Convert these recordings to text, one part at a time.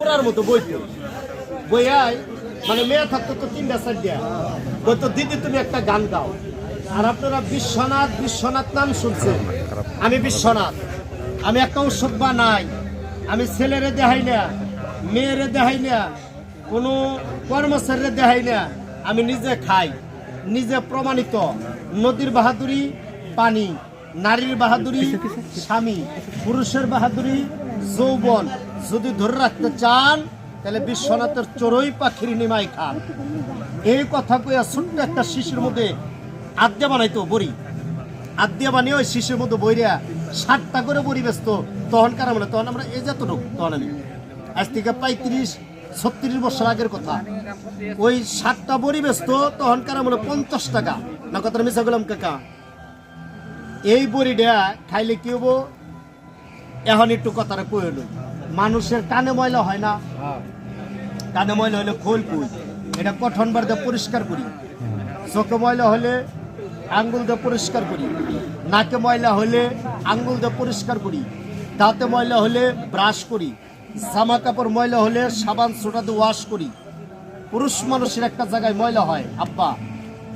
পড়ার মতো বইতো বইয়াই মানে মেয়ে থাকতো তো তিনটা সাইড দেয়া বলতো দিদি, তুমি একটা গান গাও। আর আপনারা বিশ্বনাথ বিশ্বনাথ নাম শুনছেন। আমি বিশ্বনাথ। আমি একটা উৎসব বা নাই আমি ছেলেরে দেখাই না, মেয়েরে দেখাই না, কোনো কর্মচারীরে দেখাই না। আমি নিজে খাই, নিজে প্রমাণিত। নদীর বাহাদুরি পানি, নারীর বাহাদুরি স্বামী, পুরুষের বাহাদুরি যৌবন। যদি ধরে রাখতে চান, তাহলে বিশ্বনাথের চড়ুই পাখির নিমাই খান। এই কথা কইয়া ছোট্ট একটা শিশুর মধ্যে আদ্যা বানাইতো বড়ি। আদ্যা বানিয়ে ওই শিশুর মধ্যে বইরা ষাটটা করে বড়ি ব্যস্ত তখন কারা মানে তখন আমরা এই যতটুক তখন আমি। আজ থেকে পঁয়ত্রিশ, ছত্রিশ বছর আগের কথা। ওই ষাটটা বড়ি ব্যস্ত তখন কারা মানে পঞ্চাশ টাকা। না কথা মিশা গেলাম কাকা? এই বড়িটা খাইলে কি হব এখন একটু কথাটা কয়ে লই। মানুষের কানে ময়লা হয় না। কানে ময়লা হলে খোল পুই এটা কঠন বার দিয়ে পরিষ্কার করি। চোখে ময়লা হলে আঙ্গুল দিয়ে পরিষ্কার করি। নাকে ময়লা হলে আঙ্গুল দিয়ে পরিষ্কার করি। দাঁতে ময়লা হলে ব্রাশ করি। জামা কাপড় ময়লা হলে সাবান সোটা দিয়ে ওয়াশ করি। পুরুষ মানুষের একটা জায়গায় ময়লা হয়। আব্বা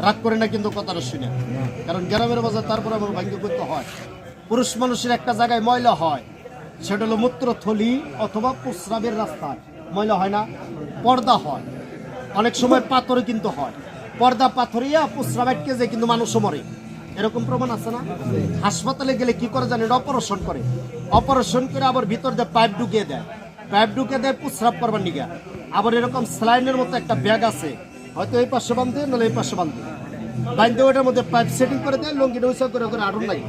রাগ করে না কিন্তু কথাটা শুনে। কারণ গ্রামের বাজার তারপরে আমার ভাগ্য করতে হয়। পুরুষ মানুষের একটা জায়গায় ময়লা হয়। সেটা হলো মূত্রথলি অথবা প্রস্রাবের রাস্তায় ময়লা হয় না, পর্দা হয়। অনেক সময় পাথরে কিন্তু হয়। পর্দা পাথরিয়া, প্রস্রাব আটকে যায়, কিন্তু মানুষও মরে। এরকম প্রমাণ আছে না? হাসপাতালে গেলে কি করে জানেন? অপারেশন করে। অপারেশন করে আবার ভিতর দিয়ে পাইপ ঢুকিয়ে দেয়। পাইপ ঢুকিয়ে দেয়, প্রস্রাব করবার নিগা। আবার এরকম স্লাইনের মতো একটা ব্যাগ আছে। হয়তো এই পাশে বান্ধে নাহলে এই পাশে বান্ধে বান্ধে ওটার মধ্যে পাইপ সেটিং করে দেয়, লঙ্গিটা উঁচা করে করে আরও নাই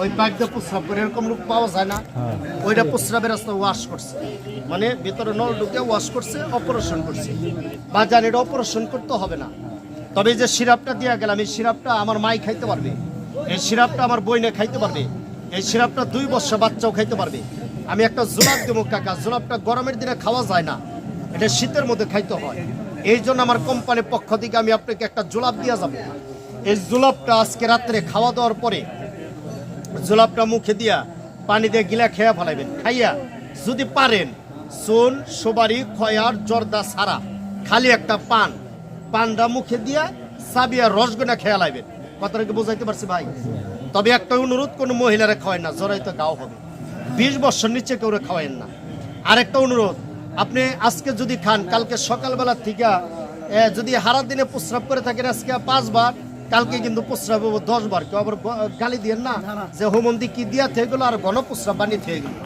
ওই পাইপ দিয়ে প্রস্রাব করে এরকম লোক পাওয়া যায় না। ওইটা প্রস্রাবের রাস্তা ওয়াশ করছে। মানে ভিতরে নল ঢুকে ওয়াশ করছে অপারেশন করছে। বা জানি এটা অপারেশন করতে হবে না। তবে যে সিরাপটা দিয়া গেলাম এই সিরাপটা আমার মাই খাইতে পারবে। এই সিরাপটা আমার বইনে খাইতে পারবে। এই সিরাপটা দুই বছর বাচ্চাও খাইতে পারবে। আমি একটা জোলাপ দেবো কাকা জোলাপটা গরমের দিনে খাওয়া যায় না। এটা শীতের মধ্যে খাইতে হয়। এই জন্য আমার কোম্পানির পক্ষ থেকে আমি আপনাকে একটা জোলাপ দিয়ে যাব। এই জোলাপটা আজকে রাত্রে খাওয়া দাওয়ার পরে জোলাপটা মুখে দিয়া পানি দিয়ে গিলা খেয়া ফেলাইবেন। খাইয়া যদি পারেন সোন সুবারি খয়ার, জর্দা সারা খালি একটা পান। পানটা মুখে দিয়া সাবিয়া রসগোনা খেয়া লাইবেন। কথাটা কি বুঝাইতে পারছি ভাই? তবে একটা অনুরোধ, কোনো মহিলারা খাওয়ায় না জড়াইতে গাও হবে। বিশ বছর নিচে কেউ খাওয়াইন না। আরেকটা অনুরোধ, আপনি আজকে যদি খান, কালকে সকালবেলা থেকে যদি হারা দিনে প্রস্রাব করে থাকেন, আজকে পাঁচবার কালকে কিন্তু প্রস্রাব হব দশ বার কেউ আবার গালি দিয়ে না? যে হোমন্দি কি দিয়া থেকে গেলো? আর ঘন প্রস্রাব বানিয়ে থেকে গেলো।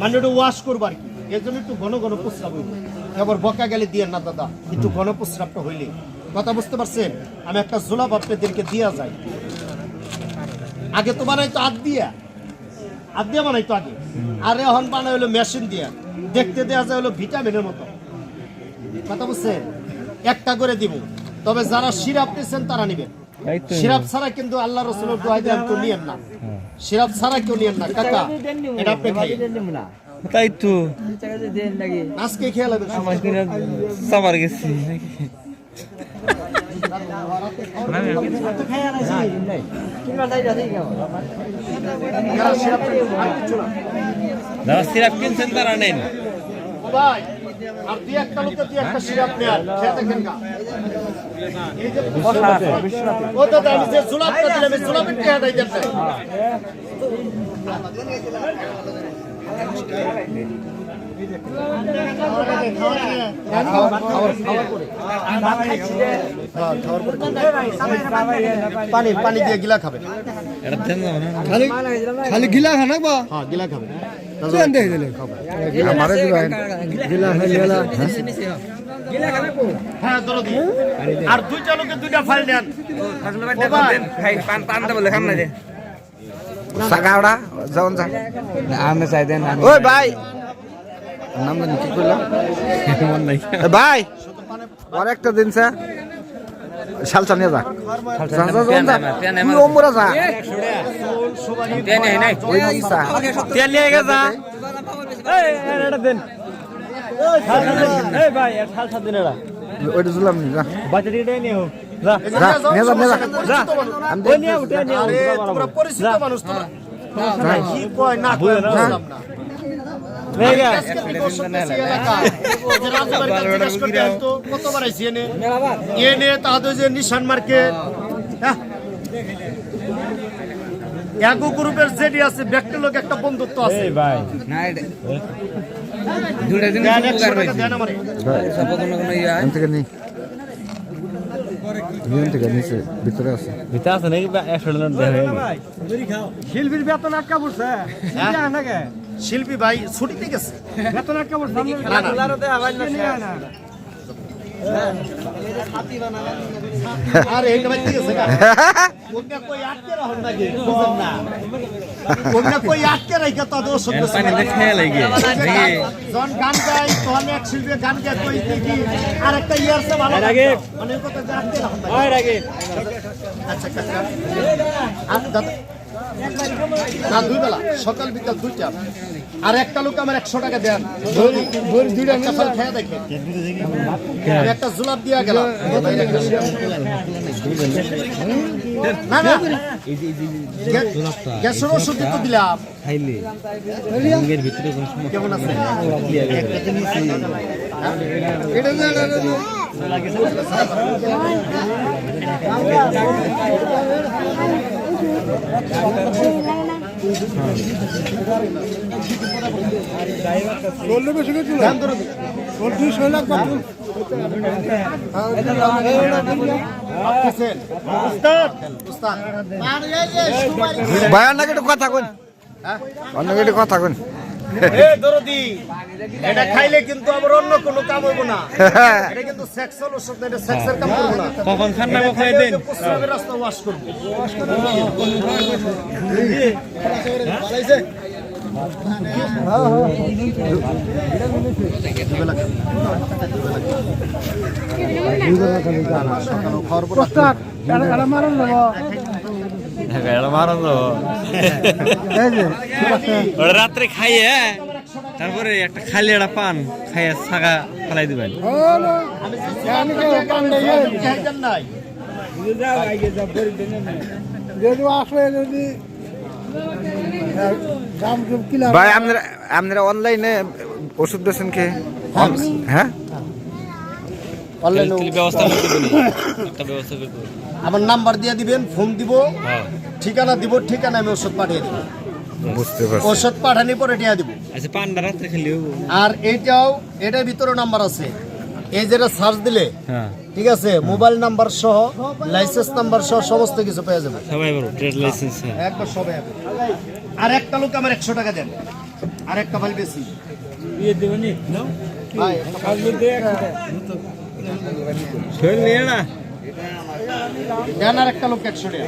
মানে একটু ওয়াশ করব আর কি। এই জন্য একটু ঘন ঘন প্রস্রাব হইব এবার বকা গালি দিয়ে না দাদা। একটু ঘন প্রস্রাবটা হইলে। কথা বুঝতে পারছেন? আমি একটা জোলাপ আপনাদেরকে দিয়া যাই। আগে তো বানাইতো হাত দিয়া। হাত দিয়ে বানাইতো আগে। আর এখন বানাই হলো মেশিন দিয়া। দেখতে দেওয়া যায় হলো ভিটামিনের মতো। কথা বুঝছেন? একটা করে দিব। তবে যারা সিরাপ নিচ্ছেন তারা নিবেন। সিরাপ ছাড়া কিন্তু আল্লাহ রসুলের দোয়াই দেন কেউ নিয়েন না। সিরাপ ছাড়া কেউ নিয়েন না কাকা এটা আপনি খাই। তাই তো। আজকে খেয়ে লাগবে সাবার গেছি। যারা সিরাপ কিনছেন তারা নেন। ভাই, আর দুই একটা লোকে দুই একটা সিরাপ নেন, খেয়ে দেখেন গা। ও দাদা, আমি যে জুলাপটা দিলাম, এই জুলাপের টেহাটাই দেন নাই। খাওয়ার পরে। পানি পানি দিয়ে গিলা খাবে খালি গিলা খানা বা হ্যাঁ গিলা খাবে আমারে দিবেন গিলা খালি গিলা হ্যাঁ। ধরো দি। আর দুইটা লোকে দুইটা ফাইল নেন। ও ভাই, সাগাওড়া যাওন যা আমি চাই দেন ওই ভাই। নাম কি কইলা মন নাই। এ ভাই আর একটা দিন স্যার। শালচা নিয়ে যা। ওমরা যা ওইটা জুলাম নি যা। বাচ্চা নিয়ে হোক মানুষ। পরিচিত তোমরা। কি কয় না। নিশান মার্কেট হ্যাঁ। এগো গ্রুপের জেডি আছে ব্যক্তি লোক একটা বন্ধুত্ব আছে। ভাই। দুটা দিন দেন একশো টাকা কোনো কোনো ইয়া থেকে নেই এখান থেকে নিচে ভিতরে আছে। ভিতরে আছে নাকি? টাকা বেতন আটকা পড়ছে। হ্যাঁ? নাকি? শিল্পী ভাই ছুটিতে গেছে। বেতন আটকা পড়ছে না, না। আর এই ভাই ঠিক আছে না কই আটকে রাখুন নাকি? বুঝেন না। ওকে কই আটকে রাখা তো খেয়ে লাগে নাকি? গান গাই তখন এক শিল্পী গান গায় কই দেখি আর একটা ভালো। লাগতো। মানে কথা যে আটকে রাখুন নাকি। আচ্ছা আর দাদা। না দুই বেলা সকাল বিকাল দুইটা। আর একটা লোক আমার একশো টাকা দেন। দুইটা একটা ফল একটা জুলাপ দিয়া গেলাম। না না। দিলাম। কেমন আছে? নাকি উস্তাদ। ভাই অন্য একটু কথা কন হ্যাঁ? অন্য একটু কথা কন এ দরদি, এটা খাইলে কিন্তু আবার অন্য কোনো কাম হইব না এটা কিন্তু সেক্সুয়াল ওষুধ না, এটা সেক্সের কাম করব না কখন খান না কখন খাইলে দিন ওই যে প্রস্রাবের রাস্তা ওয়াশ করব মারন ওটা রাত্রে খাইয়ে তারপরে একটা খালি একটা পান খাইয়ে ছাগা ফেলাই দিবেন। ভাই আপনারা আপনারা অনলাইনে ওষুধ বেছেন কে? হ্যাঁ। অনলাইনে ব্যবস্থা করতে একটা ব্যবস্থা করতে আমার নাম্বার দিয়ে দিবেন ফোন দিব। হ্যাঁ। ঠিকানা দিব ঠিকানা আমি ওষুধ পাঠিয়ে দিব। বুঝতে পারছি। ওষুধ পাঠানোর পরে টিয়া দিব। আচ্ছা পানটা রাত্রে খেলে আর এইটাও এটার ভিতরে নাম্বার আছে। এই যেটা সার্চ দিলে হ্যাঁ। ঠিক আছে? মোবাইল নাম্বার সহ লাইসেন্স নাম্বার সহ সমস্ত কিছু পেয়ে যাবে সবাই বলো ট্রেড লাইসেন্স হ্যাঁ। একবার সবাই। আর একটা লোক আমার একশো টাকা দেন। আর একটা বেশি। ভাই, একটা file শরীর নিয়ে না। দেন আর একটা লোক একশো টাকা।